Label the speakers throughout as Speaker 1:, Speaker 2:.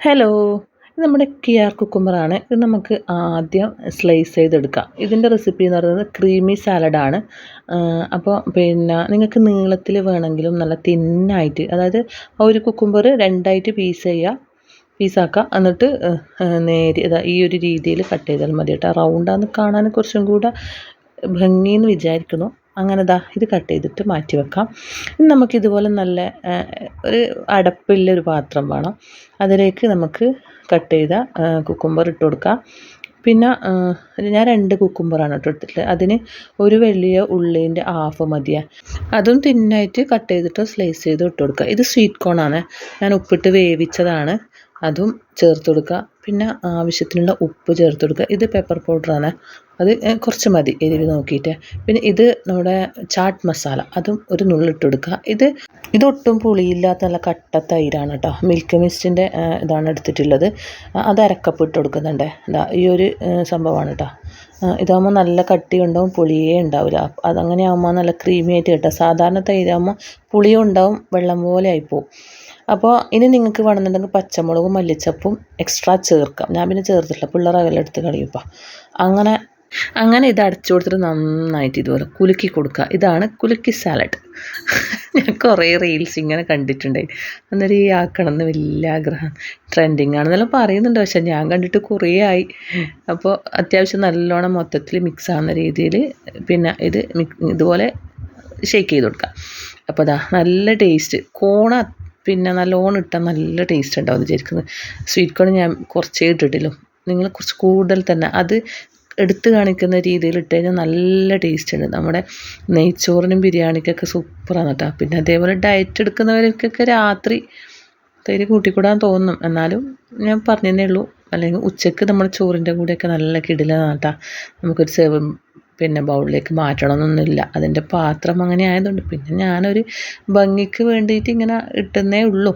Speaker 1: Hello ഇത് നമ്മുടെ കിയാർ കുക്കുമ്പറാണ് ഇത് നമുക്ക് ആദ്യം സ്ലൈസ് ചെയ്തെടുക്കാം. ഇതിന്റെ റെസിപ്പി എന്ന് പറയുന്നത് ക്രീമി സാലഡാണ് അപ്പോൾ പിന്നെ നിങ്ങൾക്ക് നീളത്തിൽ വേണമെങ്കിലും നല്ല തിന്നായിട്ട് അതായത് ഒരു കുക്കുമ്പർ രണ്ടായിട്ട് പീസ് ചെയ്യുക പീസാക്കുക എന്നിട്ട് നേരി ഈ ഒരു രീതിയിൽ കട്ട് ചെയ്താൽ മതി കേട്ടോ. റൗണ്ടാന്ന് കാണാൻ കുറച്ചും കൂടെ ഭംഗിയെന്ന് വിചാരിക്കുന്നു. അങ്ങനെ ദാ ഇത് കട്ട് ചെയ്തിട്ട് മാറ്റി വെക്കാം. ഇനി നമുക്കിതുപോലെ നല്ല ഒരു അടപ്പുള്ളൊരു പാത്രം വേണം. അതിലേക്ക് നമുക്ക് കട്ട് ചെയ്ത കുക്കുംബർ ഇട്ട് കൊടുക്കാം. പിന്നെ ഞാൻ രണ്ട് കുക്കുംബറാണ് കേട്ടോ കൊടുത്തിട്ടുള്ളത് അതിന് ഒരു വലിയ ഉള്ളിന്റെ ഹാഫ് മതിയാണ് അതും തിന്നായിട്ട് കട്ട് ചെയ്തിട്ട് സ്ലൈസ് ചെയ്ത് ഇട്ട് കൊടുക്കുക. ഇത് സ്വീറ്റ് കോണാണ് ഞാൻ ഉപ്പിട്ട് വേവിച്ചതാണ്. അതും ചേർത്ത് കൊടുക്കുക. പിന്നെ ആവശ്യത്തിനുള്ള ഉപ്പ് ചേർത്ത് കൊടുക്കുക. ഇത് പെപ്പർ പൗഡറാണ് അത് കുറച്ച് മതി എരിവ് നോക്കിയിട്ട്. പിന്നെ ഇത് നമ്മുടെ ചാട്ട് മസാല അതും ഒരു നുള്ളിട്ട് കൊടുക്കുക. ഇത് ഇതൊട്ടും പുളിയില്ലാത്ത നല്ല കട്ട തൈരാണ് കേട്ടോ മിൽക്ക് മിസ്റ്റിന്റെ ഇതാണ് എടുത്തിട്ടുള്ളത്. അത് അരക്കപ്പ് ഇട്ട് കൊടുക്കുന്നുണ്ട്. ഇതാ ഈ ഒരു സംഭവമാണ് കേട്ടോ ഇതാകുമ്പോൾ നല്ല കട്ടി ഉണ്ടാവും പുളിയേ ഉണ്ടാവില്ല അതങ്ങനെ ആകുമ്പോൾ നല്ല ക്രീമി ആയിട്ട് കിട്ടുക സാധാരണ തൈരാകുമ്പോൾ പുളിയും ഉണ്ടാവും വെള്ളം പോലെ ആയിപ്പോവും. അപ്പോൾ ഇനി നിങ്ങൾക്ക് വേണമെന്നുണ്ടെങ്കിൽ പച്ചമുളകും മല്ലിച്ചപ്പും എക്സ്ട്രാ ചേർക്കാം. ഞാൻ പിന്നെ ചേർത്തിട്ടില്ല. പിള്ളേർ അകലെടുത്ത് കളിയപ്പോൾ അങ്ങനെ അങ്ങനെ ഇത് അടച്ചു കൊടുത്തിട്ട് നന്നായിട്ട് ഇതുപോലെ കുലുക്കി കൊടുക്കുക. ഇതാണ് കുലുക്കി സാലഡ് ഞാൻ കുറേ റീൽസ് ഇങ്ങനെ കണ്ടിട്ടുണ്ട്. അന്നേരം ഈ ആക്കണം എന്ന് വലിയ ആഗ്രഹം. ട്രെൻഡിങ് ആണെന്നെല്ലാം പറയുന്നുണ്ട്. പക്ഷേ ഞാൻ കണ്ടിട്ട് കുറേ ആയി. അപ്പോൾ അത്യാവശ്യം നല്ലോണം മൊത്തത്തിൽ മിക്സ് ആവുന്ന രീതിയിൽ പിന്നെ ഇത് ഇതുപോലെ ഷേക്ക് ചെയ്ത് കൊടുക്കുക. അപ്പോൾ അതാ നല്ല ടേസ്റ്റ് കോണ പിന്നെ നല്ലോണം ഇട്ടാൽ നല്ല ടേസ്റ്റ് ഉണ്ടാവും വിചാരിക്കുന്നത്. സ്വീറ്റ് കോൺ ഞാൻ കുറച്ചേ ഇട്ടിട്ടില്ലോ നിങ്ങൾ കുറച്ച് കൂടുതൽ തന്നെ. അത് എടുത്ത് കാണിക്കുന്ന രീതിയിൽ ഇട്ട് കഴിഞ്ഞാൽ നല്ല ടേസ്റ്റ് ഉണ്ട്. നമ്മുടെ നെയ്ച്ചോറിനും ബിരിയാണിക്കൊക്കെ സൂപ്പറാണ് കേട്ടോ പിന്നെ അതേപോലെ ഡയറ്റ് എടുക്കുന്നവർക്കൊക്കെ രാത്രി തൈര് കൂട്ടിക്കൂടാൻ തോന്നും. എന്നാലും ഞാൻ പറഞ്ഞതേ ഉള്ളൂ. അല്ലെങ്കിൽ ഉച്ചയ്ക്ക് നമ്മൾ ചോറിന്റെ കൂടെയൊക്കെ നല്ല കിടിലാണ് കേട്ടോ നമുക്കൊരു സെർവ് പിന്നെ ബൗളിലേക്ക് മാറ്റണമെന്നൊന്നുമില്ല. അതിന്റെ പാത്രം അങ്ങനെ ആയതുകൊണ്ട് പിന്നെ ഞാനൊരു ഭംഗിക്ക് വേണ്ടിയിട്ട് ഇങ്ങനെ ഇട്ടുന്നേ ഉള്ളൂ.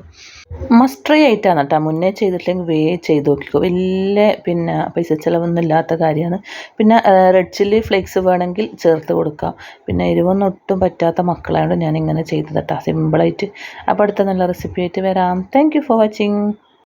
Speaker 1: മസ്റ്റ് ട്രൈ ആയിട്ടാണ് കേട്ടോ. മുന്നേ ചെയ്തിട്ടില്ലെങ്കിൽ വേ ചെയ്ത് നോക്കിക്കോ. വലിയ പിന്നെ പൈസ ചിലവൊന്നും ഇല്ലാത്ത കാര്യമാണ്. പിന്നെ റെഡ് ചില്ലി ഫ്ലേക്സ് വേണമെങ്കിൽ ചേർത്ത് കൊടുക്കാം. പിന്നെ എരിവൊന്നും ഒട്ടും പറ്റാത്ത മക്കളായതുകൊണ്ട് ഞാൻ ഇങ്ങനെ ചെയ്തത് കേട്ടോ. സിമ്പിളായിട്ട് അപ്പോൾ അടുത്ത നല്ല റെസിപ്പി ആയിട്ട് വരാം. Thank for watching